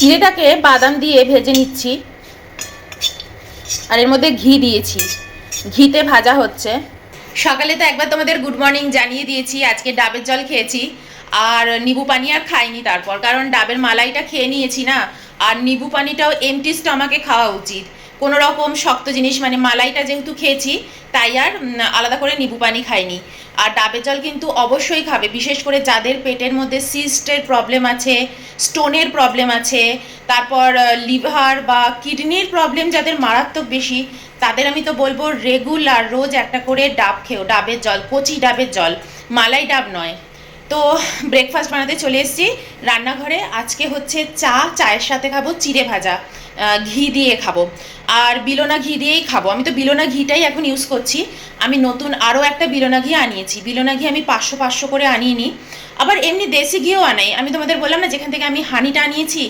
চিড়েটাকে বাদাম দিয়ে ভেজে নিচ্ছি। আর এর মধ্যে ঘি দিয়েছি। ঘিতে ভাজা হচ্ছে। সকালে তো একবার তোমাদের গুড মর্নিং জানিয়ে দিয়েছি, আজকে ডাবের জল খেয়েছি। আর নিবু পানি আর খাইনি তারপর, কারণ ডাবের মালাইটা খেয়ে নিয়েছি না। আর নিবু পানিটাও এমটি স্টমাকে খাওয়া উচিত। কোনো রকম শক্ত জিনিস মানে মালাইটা যেহেতু খেয়েছি, তাই আর আলাদা করে নিবু পানি খাইনি। আর ডাবের জল কিন্তু অবশ্যই খাবে, বিশেষ করে যাদের পেটের মধ্যে সিস্টের প্রবলেম আছে, স্টোনের প্রবলেম আছে, তারপর লিভার বা কিডনির প্রবলেম যাদের মারাত্মক বেশি, তাদের আমি তো বলব রেগুলার রোজ একটা করে ডাব খেও, ডাবের জল, কচি ডাবের জল, মালাই ডাব নয়। তো ব্রেকফাস্ট বানাতে চলে এসেছি রান্নাঘরে। আজকে হচ্ছে চা, চায়ের সাথে খাব চিড়ে ভাজা ঘি দিয়ে খাব। আর বিলোনা ঘি দিয়েই খাব। আমি তো বিলোনা ঘিটাই এখন ইউজ করছি। আমি নতুন আরও একটা বিলোনা ঘি আনিয়েছি। বিলোনা ঘি আমি পাঁচশো পাঁচশো করে আনিয়ে নিই আবার এমনি দেশি ঘিও আনাই। আমি তোমাদের বললাম না, যেখান থেকে আমি হানিটা আনিয়েছি,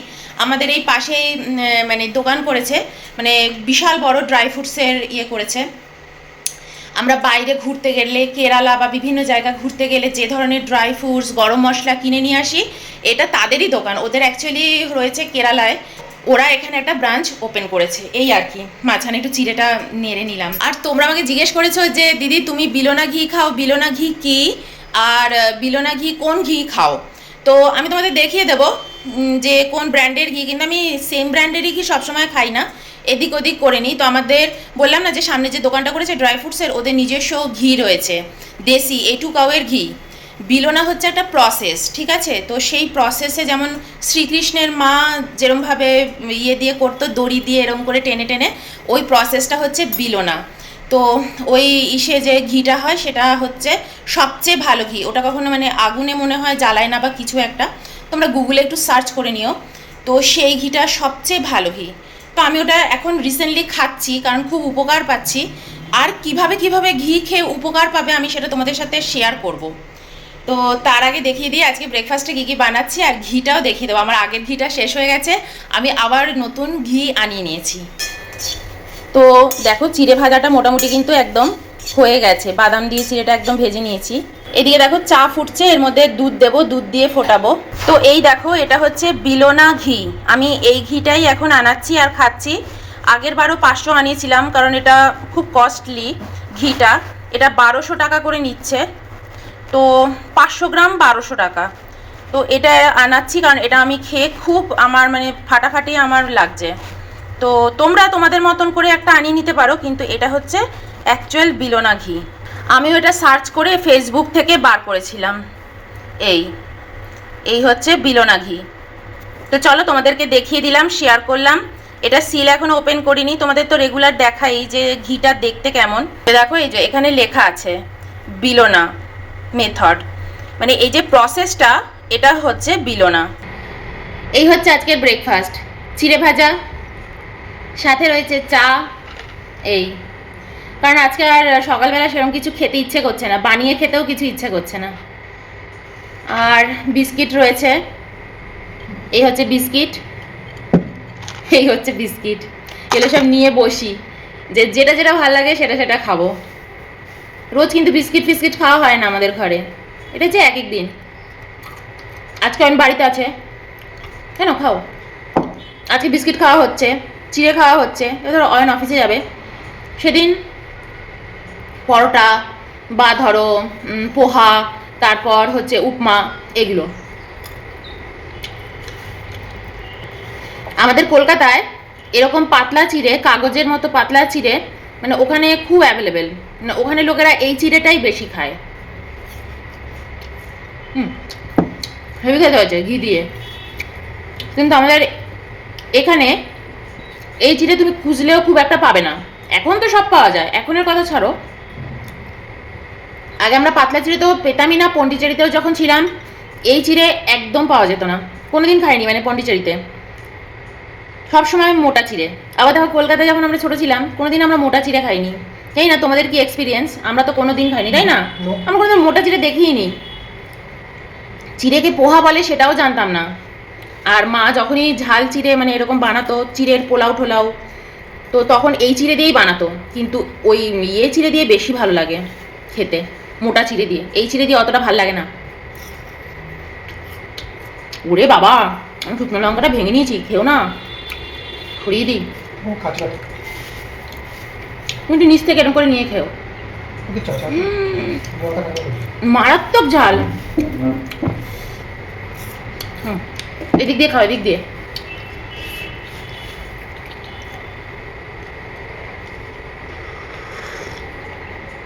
আমাদের এই পাশে মানে দোকান করেছে। মানে বিশাল বড় ড্রাই ফ্রুটসের ইয়ে করেছে। আমরা বাইরে ঘুরতে গেলে, কেরালা বা বিভিন্ন জায়গা ঘুরতে গেলে যে ধরনের ড্রাই ফ্রুটস গরম মশলা কিনে নিয়ে আসি, এটা তাদেরই দোকান। ওদের অ্যাকচুয়ালি রয়েছে কেরালায়। ওরা এখানে একটা ব্রাঞ্চ ওপেন করেছে। এই আর কি। মাঝখানে একটু চিড়েটা নেড়ে নিলাম। আর তোমরা আমাকে জিজ্ঞেস করেছ যে, দিদি, তুমি বিলোনা ঘি খাও? বিলোনা ঘি কি? আর, বিলোনা ঘি কোন ঘি খাও? তো আমি তোমাদের দেখিয়ে দেবো। যে কোন ব্র্যান্ডের ঘি কিন্তু আমি সেম ব্র্যান্ডেরই ঘি সবসময় খাই না। এদিক ওদিক করে নিই। তো আমাদের, বললাম না যে সামনে যে দোকানটা করেছে ড্রাই ফ্রুটসের ওদের নিজস্ব ঘি রয়েছে। দেশি এটু কাউয়ের ঘি। বিলোনা হচ্ছে একটা প্রসেস ঠিক আছে? তো সেই প্রসেসে যেমন শ্রীকৃষ্ণের মা যেরমভাবে ইয়ে দিয়ে করতো, দড়ি দিয়ে এরম করে টেনে টেনে, ওই প্রসেসটা হচ্ছে বিলোনা। তো ওই ইসে যে ঘিটা হয়, সেটা হচ্ছে সবচেয়ে ভালো ঘি। ওটা কখনো মানে আগুনে মনে হয় জ্বালায় না বা কিছু একটা। তোমরা গুগলে একটু সার্চ করে নিও। তো সেই ঘিটা সবচেয়ে ভালো ঘি। তো আমি ওটা এখন রিসেন্টলি খাচ্ছি, কারণ খুব উপকার পাচ্ছি। আর কীভাবে কীভাবে ঘি খেয়ে উপকার পাবে আমি সেটা তোমাদের সাথে শেয়ার করব। তো তার আগে দেখিয়ে দিই, আজকে ব্রেকফাস্টে কী কী বানাচ্ছি, আর ঘিটাও দেখিয়ে দেবো। আমার আগের ঘিটা শেষ হয়ে গেছে, আমি আবার নতুন ঘি আনিয়ে নিয়েছি। তো দেখো, চিড়ে ভাজাটা মোটামুটি কিন্তু একদম হয়ে গেছে। বাদাম দিয়ে চিড়েটা একদম ভেজে নিয়েছি। এদিকে দেখো চা ফুটছে, এর মধ্যে দুধ দেবো, দুধ দিয়ে ফোটাবো। তো এই দেখো, এটা হচ্ছে বিলোনা ঘি। আমি এই ঘিটাই এখন আনাচ্ছি আর খাচ্ছি। আগের বারও পাঁচশো আনিয়েছিলাম, কারণ এটা খুব কস্টলি ঘিটা। এটা বারোশো টাকা করে নিচ্ছে। তো পাঁচশো গ্রাম বারোশো টাকা। তো এটা আনাচ্ছি, কারণ এটা আমি খেয়ে খুব আমার মানে ফাটাফাটি আমার লাগছে। তো তোমরা তোমাদের মতন করে একটা আনিয়ে নিতে পারো, কিন্তু এটা হচ্ছে অ্যাকচুয়াল বিলোনা ঘি। আমিও এটা সার্চ করে ফেসবুক থেকে বার করেছিলাম। এই এই হচ্ছে বিলোনা ঘি তো চলো তোমাদেরকে দেখিয়ে দিলাম শেয়ার করলাম। এটা সিল এখনও ওপেন করিনি, তোমাদের তো রেগুলার দেখাই যে ঘিটা দেখতে কেমন। দেখো, এই যে এখানে লেখা আছে, বিলোনা মেথড মানে এই যে প্রসেসটা এটা হচ্ছে বিলোনা। এই হচ্ছে আজকের ব্রেকফাস্ট চিড়ে ভাজা, সাথে রয়েছে চা, এই। কারণ আজকে আর সকালবেলা সেরকম কিছু খেতে ইচ্ছে করছে না। বানিয়ে খেতেও কিছু ইচ্ছে করছে না। আর বিস্কিট রয়েছে। এই হচ্ছে বিস্কিট। এই হচ্ছে বিস্কিট। এগুলো সব নিয়ে বসি। যে যেটা যেটা ভালো লাগে সেটা সেটা খাব। রোজ কিন্তু বিস্কিট ফিস্কিট খাওয়া হয় না আমাদের ঘরে। এটা হচ্ছে এক এক দিন। আজকে আমি বাড়িতে আছে। কেন খাও? আজকে বিস্কিট খাওয়া হচ্ছে, চিড়ে খাওয়া হচ্ছে, এবার অয়ন অফিসে যাবে। সেদিন পরোটা বা ধরো পোহা, তারপর হচ্ছে উপমা, এগুলো। আমাদের কলকাতায় এরকম পাতলা চিড়ে, কাগজের মতো পাতলা চিড়ে মানে ওখানে খুব অ্যাভেলেবেল মানে ওখানে লোকেরা এই চিড়েটাই বেশি খায়। হুম, হেভি খেতে হয়েছে, ঘি দিয়ে। কিন্তু আমাদের এখানে এই চিড়ে তুমি খুঁজলেও খুব একটা পাবে না। এখন তো সব পাওয়া যায়। এখনের কথা ছাড়ো। আগে আমরা পাতলা চিড়ে তো পেতামই না পন্ডিচেরিতেও যখন ছিলাম এই চিড়ে একদম পাওয়া যেত না। কোনোদিন খাইনি মানে পন্ডিচেরিতে। সবসময় মোটা চিড়ে। আবার দেখো কলকাতায় যখন আমরা ছোটো ছিলাম কোনোদিন আমরা মোটা চিড়ে খাইনি। তাই না তোমাদের কি এক্সপিরিয়েন্স আমরা তো কোনোদিন খাইনি তাই না. আমরা কোনোদিন মোটা চিড়ে দেখিই নি চিড়েকে পোহা বলে সেটাও জানতাম না। আর মা যখনই ঝাল চিড়ে মানে এরকম বানাতো চিড়ের পোলাও ঠোলাও তো তখন এই চিড়ে দিয়েই বানাতো। কিন্তু ওই ইয়ে চিড়ে দিয়ে বেশি ভালো লাগে খেতে। মোটা চিড়ে দিয়ে। এই চিড়ে দিয়ে অতটা ভালো লাগে না। ওরে বাবা আমি শুকনো লঙ্কাটা ভেঙে নিয়েছি খেও না। ছড়িয়ে দিই। ও কাঁচা তুমি একটু নিচ থেকে এরকম করে নিয়ে খেও। কিন্তু বলছি। মারাত্মক ঝাল। হুম। এদিক দিয়ে খাও এদিক দিয়ে।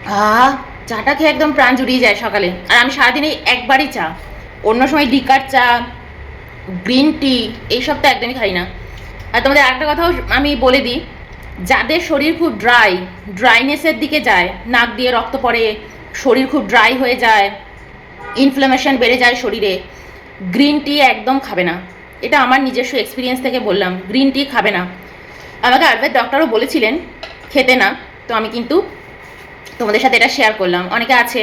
আহ! চাটা খেয়ে একদম প্রাণ জুড়িয়ে যায় সকালে। আর আমি সারাদিনে একবারই চা। অন্য সময় ডিকার চা, গ্রিন টি, এইসব তো একদমই খাই না। আর তোমাদের আরেকটা কথাও আমি বলে দিই, যাদের শরীর খুব ড্রাই ড্রাইনেসের দিকে যায়, নাক দিয়ে রক্ত পড়ে, শরীর খুব ড্রাই হয়ে যায় ইনফ্লামেশন বেড়ে যায় শরীরে গ্রিন টি একদম খাবে না। এটা আমার নিজস্ব এক্সপিরিয়েন্স থেকে বললাম গ্রিন টি খাবে না। আমাকে আয়ুর্বেদ ডক্টরও বলেছিলেন, খেতে না, তো আমি কিন্তু তোমাদের সাথে এটা শেয়ার করলাম। অনেকে আছে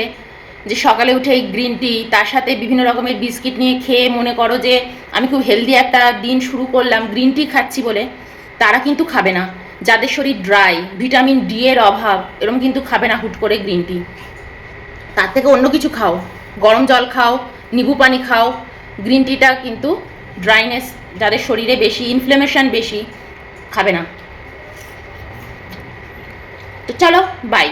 যে সকালে উঠে এই গ্রিন টি তার সাথে বিভিন্ন রকমের বিস্কিট নিয়ে খেয়ে মনে করো যে আমি খুব হেলদি একটা দিন শুরু করলাম গ্রিন টি খাচ্ছি বলে, তারা কিন্তু খাবে না। যাদের শরীর ড্রাই ভিটামিন ডি এর অভাব এরকম কিন্তু খাবে না হুট করে গ্রিন টি তার থেকে অন্য কিছু খাও। গরম জল খাও নিবু পানি খাও। গ্রিন টিটা কিন্তু ড্রাইনেস যাদের শরীরে বেশি ইনফ্লেমেশন বেশি, খাবে না। তো চলো বাই